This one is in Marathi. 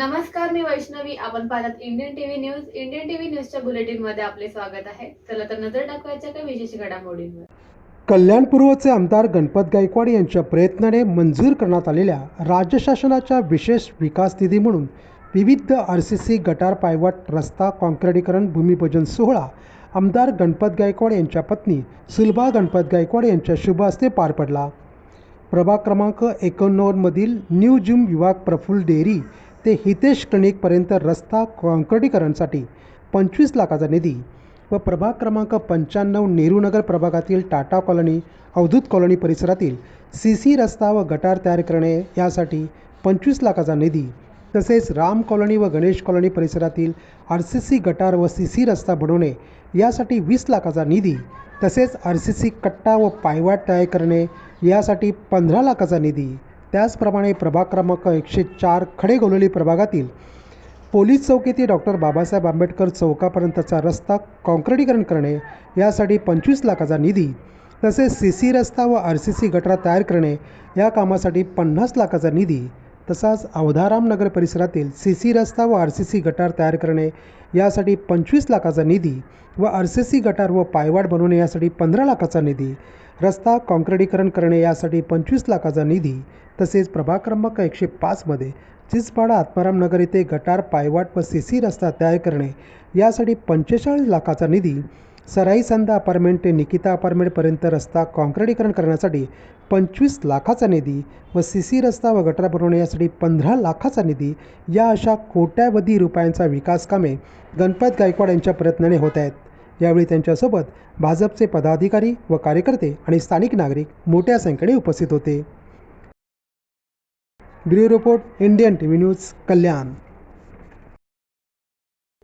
नमस्कार मी वैष्णवी. आपण पाहतात Indian TV news Indian TV न्यूजच्या बुलेटिनमध्ये आपले स्वागत आहे. चला तर नजर टाकवायच्या काही विशेष घडामोडींवर. कल्याण पूर्वचे आमदार गणपत गायकवाड यांच्या प्रयत्नाने मंजूर करण्यात आलेल्या राज्य शासनाच्या विशेष विकास निधी म्हणून विविध आर सी सी गटार पायवाट रस्ता कॉन्क्रिटीकरण भूमिपूजन सोहळा आमदार गणपत गायकवाड यांच्या पत्नी सुलभा गणपत गायकवाड यांच्या शुभ हस्ते पार पडला. प्रभाग क्रमांक एकोणनव्वदमधील न्यू जिम विभाग प्रफुल्ल डेअरी ते हितेश क्लिनिकपर्यंत रस्ता काँक्रिटीकरणसाठी पंचवीस लाखाचा निधी व प्रभाग क्रमांक पंच्याण्णव नेहरूनगर प्रभागातील टाटा कॉलनी अवधूत कॉलनी परिसरातील सी सी रस्ता व गटार तयार करणे यासाठी पंचवीस लाखाचा निधी तसेच राम कॉलनी व गणेश कॉलनी परिसरातील आर सी सी गटार व सी सी रस्ता बनवणे यासाठी वीस लाखाचा निधी तसेच आर सी सी कट्टा व पायवाट तयार करणे यासाठी पंधरा लाखाचा निधी. त्याचप्रमाणे प्रभाग क्रमांक एकशे चार खडेगोलोली प्रभागातील पोलीस चौकीतील डॉक्टर बाबासाहेब आंबेडकर चौकापर्यंतचा रस्ता काँक्रिटीकरण करणे यासाठी पंचवीस लाखाचा निधी तसेच सी सी रस्ता व आर सी सी गटरा तयार करणे या कामासाठी पन्नास लाखाचा निधी तसाच अवधाराम नगर परिसरातील सी सी रस्ता व आर सी सी गटार तयार करणे यासाठी पंचवीस लाखाचा निधी व आर सी सी गटार व पायवाट बनवणे यासाठी पंधरा लाखाचा निधी रस्ता काँक्रिटीकरण करणे यासाठी पंचवीस लाखाचा निधी तसेच प्रभाग क्रमांक एकशे पाचमध्ये चिचपाडा आत्माराम नगर येथे गटार पायवाट व सी सी रस्ता तयार करणे यासाठी पंचेचाळीस लाखाचा निधी सराई संदा अपार्टमेंट ते निकिता अपार्टमेंटपर्यंत रस्ता काँक्रिटीकरण करण्यासाठी पंचवीस लाखाचा निधी व सी सी रस्ता व गटार बनवण्यासाठी पंधरा लाखाचा निधी या अशा कोट्यावधी रुपयांचा विकास कामे गणपत गायकवाड यांच्या प्रयत्नाने होत आहेत. यावेळी त्यांच्यासोबत भाजपचे पदाधिकारी व कार्यकर्ते आणि स्थानिक नागरिक मोठ्या संख्येने उपस्थित होते. Bureau report Indian T V news Kalyan.